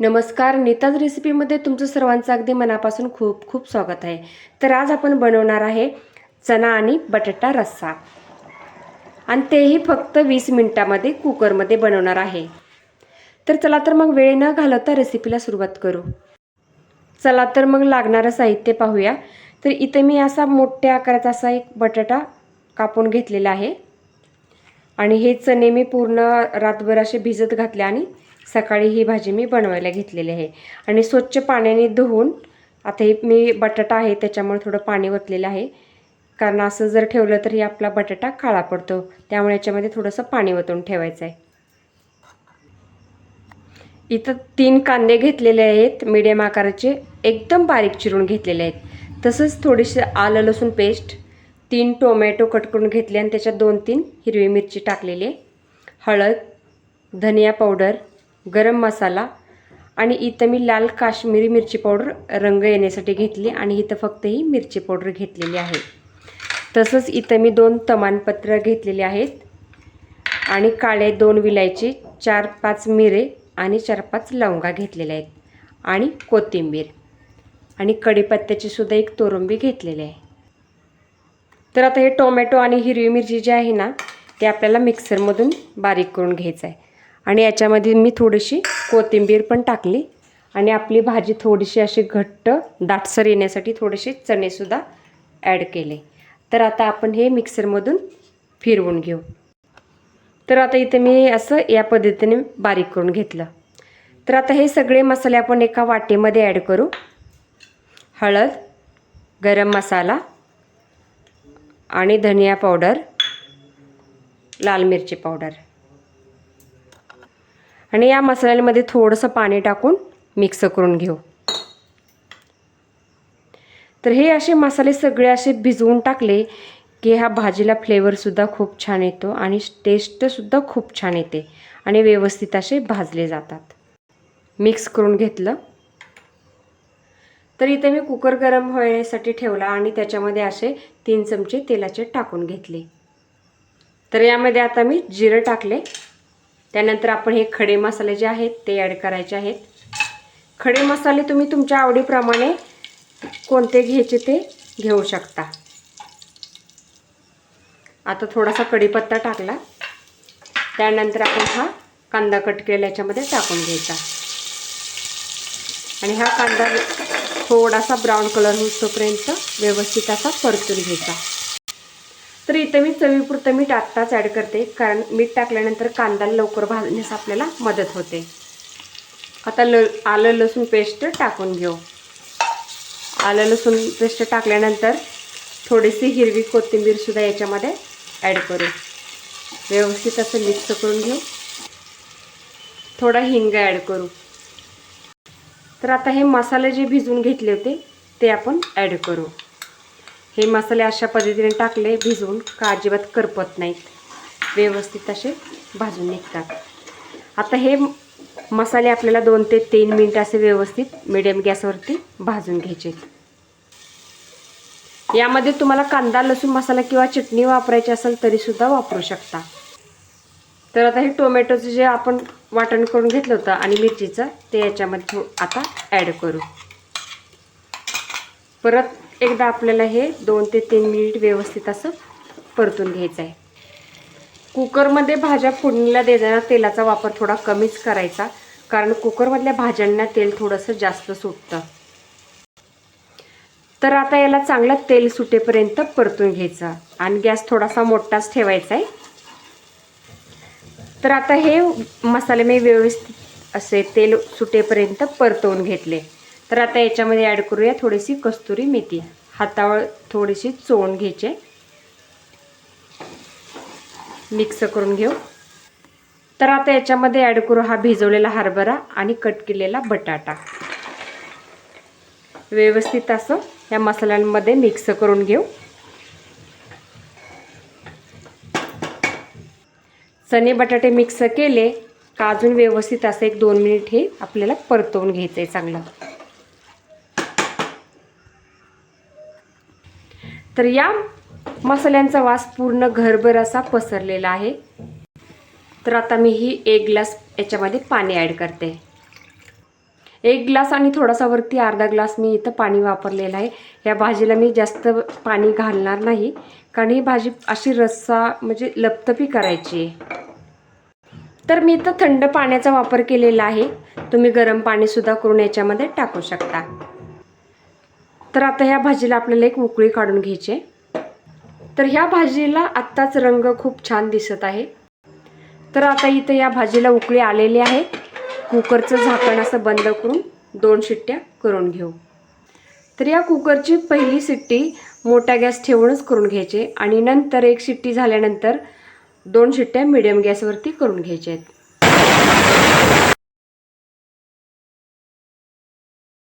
नमस्कार नीताज रेसिपीमध्ये तुमचं सर्वांचं अगदी मनापासून खूप खूप स्वागत आहे. तर आज आपण बनवणार आहे चना आणि बटाटा रस्सा. आणि तेही फक्त वीस मिनटामध्ये कुकरमध्ये बनवणार आहे. तर चला तर मग वेळ न घालवता रेसिपीला सुरुवात करू. चला तर मग लागणारं साहित्य पाहूया. तर इथे मी असा मोठ्या आकाराचा असा एक बटाटा कापून घेतलेला आहे. आणि हे चणे मी पूर्ण रातभर असे भिजत घातले आणि सकाळी ही भाजी मी बनवायला घेतलेली आहे. आणि स्वच्छ पाण्याने धुवून आता हे मी बटाटा आहे त्याच्यामुळे थोडं पाणी ओतलेलं आहे. कारण असं जर ठेवलं तर हे आपला बटाटा काळा पडतो. त्यामुळे याच्यामध्ये थोडंसं पाणी ओतून ठेवायचं आहे. इथं तीन कांदे घेतलेले आहेत मीडियम आकाराचे. एकदम बारीक चिरून घेतलेले आहेत. तसंच थोडीशी आलं लसूण पेस्ट तीन टोमॅटो कट करून घेतले आणि त्याच्यात दोन तीन हिरवी मिरची टाकलेली आहे. हळद धनिया पावडर गरम मसाला आणि इथं मी लाल काश्मीरी मिरची पावडर रंग येण्यासाठी घेतली आणि इथं फक्त ही मिरची पावडर घेतलेली आहे. तसंच इथं मी दोन तमानपत्र घेतलेले आहेत आणि काळे दोन विलायची चार पाच मिरे आणि चार पाच लवंगा घेतलेल्या आहेत आणि कोथिंबीर आणि कढीपत्त्याची सुद्धा एक तोरंबी घेतलेली आहे. तर आता हे टोमॅटो आणि हिरवी मिरची जी आहे ना ते आपल्याला मिक्सरमधून बारीक करून घ्यायचं आहे. आणि याच्यामध्ये मी थोडीशी कोथिंबीर पण टाकली आणि आपली भाजी थोडीशी अशी घट्ट दाटसर येण्यासाठी थोडेसे चणेसुद्धा ॲड केले. तर आता आपण हे मिक्सरमधून फिरवून घेऊ. तर आता इथे मी असं या पद्धतीने बारीक करून घेतलं. तर आता हे सगळे मसाले आपण एका वाटीमध्ये ॲड करू. हळद गरम मसाला आणि धनिया पावडर लाल मिरची पावडर. आणि या मसाल्यामध्ये थोडंसं पाणी टाकून मिक्स करून घेऊ. तर हे असे मसाले सगळे असे भिजवून टाकले की ह्या भाजीला फ्लेवरसुद्धा खूप छान येतो आणि टेस्टसुद्धा खूप छान येते आणि व्यवस्थित असे भाजले जातात. मिक्स करून घेतलं. तर इथे मी कुकर गरम होण्यासाठी ठेवला आणि त्याच्यामध्ये असे तीन चमचे तेलाचे टाकून घेतले. तर यामध्ये आता मी जिरं टाकले. त्यानंतर आपण हे खडे मसाले जे आहेत ते ॲड करायचे आहेत. खडे मसाले तुम्ही तुमच्या आवडीप्रमाणे कोणते घ्यायचे ते घेऊ शकता. आता थोडासा कढीपत्ता टाकला. त्यानंतर आपण हा कांदा कट केला याच्यामध्ये टाकून घ्यायचा. आणि हा कांदा थोडासा ब्राऊन कलर होईपर्यंत व्यवस्थित असा परतून घ्यायचा. तर इथं मी चवीपुरतं मीठ आत्ताच ॲड करते कारण मीठ टाकल्यानंतर कांदा लवकर भाजण्यास आपल्याला मदत होते. आता ल आलं लसूण पेस्ट टाकून घेऊ. आलं लसूण पेस्ट टाकल्यानंतर थोडीशी हिरवी कोथिंबीरसुद्धा याच्यामध्ये ॲड करू. व्यवस्थित असं मिक्स करून घेऊ. थोडा हिंग ॲड करू. तर आता हे मसाले जे भिजवून घेतले होते ते आपण ॲड करू. हे मसाले अशा पद्धतीने टाकले भिजवून का अजिबात करपत नाहीत. व्यवस्थित असे भाजून निघतात. आता हे मसाले आपल्याला दोन ते तीन मिनटं असे व्यवस्थित मिडियम गॅसवरती भाजून घ्यायचे. यामध्ये तुम्हाला कांदा लसूण मसाला किंवा चटणी वापरायची असेल तरीसुद्धा वापरू शकता. तर आता हे टोमॅटोचं जे आपण वाटण करून घेतलं होतं आणि मिरचीचं ते याच्यामध्ये आता ॲड करू. परत एकदा आपल्याला हे दोन ते तीन मिनिट व्यवस्थित असं परतून घ्यायचं आहे. कुकरमध्ये भाज्या फोडणीला देताना तेलाचा वापर थोडा कमीच करायचा कारण कुकरमधल्या भाज्यांना तेल थोडंसं जास्त सुटतं. तर आता याला चांगलं तेल सुटेपर्यंत परतून घ्यायचं आणि गॅस थोडासा मोठाच ठेवायचा आहे. तर आता हे मसाले मी व्यवस्थित असे तेल सुटेपर्यंत परतवून घेतले. तर आता याच्यामध्ये ॲड करूया थोडीशी कस्तुरी मेथी. हातावर थोडीशी चोळून घ्यायचे. मिक्स करून घेऊ. तर आता याच्यामध्ये ॲड करू हा भिजवलेला हरभरा आणि कट केलेला बटाटा. व्यवस्थित असं या मसाल्यांमध्ये मिक्स करून घेऊ. चणे बटाटे मिक्स केले का अजून व्यवस्थित असं एक दोन मिनिट हे आपल्याला परतवून घ्यायचं आहे चांगलं. तर या मसाल्यांचा वास पूर्ण घरभर असा पसरलेला आहे. तर आता मी ही एक ग्लास याच्यामध्ये पाणी ॲड करते. एक ग्लास आणि थोडासा वरती अर्धा ग्लास मी इथं पाणी वापरलेलं आहे. या भाजीला मी जास्त पाणी घालणार नाही कारण ही भाजी अशी रस्सा म्हणजे लपतपी करायची आहे. तर मी इथं थंड पाण्याचा वापर केलेला आहे. तुम्ही गरम पाणीसुद्धा करून याच्यामध्ये टाकू शकता. तर आता ह्या भाजीला आपल्याला एक उकळी काढून घ्यायची तर ह्या भाजीला आत्ताच रंग खूप छान दिसत आहे. तर आता इथं या भाजीला उकळी आलेली आहे. कुकरचं झाकण असं बंद करून दोन शिट्ट्या करून घेऊ. तर या कुकरची पहिली शिट्टी मोठा गॅस ठेवूनच करून घ्यायची आणि नंतर एक शिट्टी झाल्यानंतर दोन शिट्ट्या मिडियम गॅसवरती करून घ्यायच्या आहेत.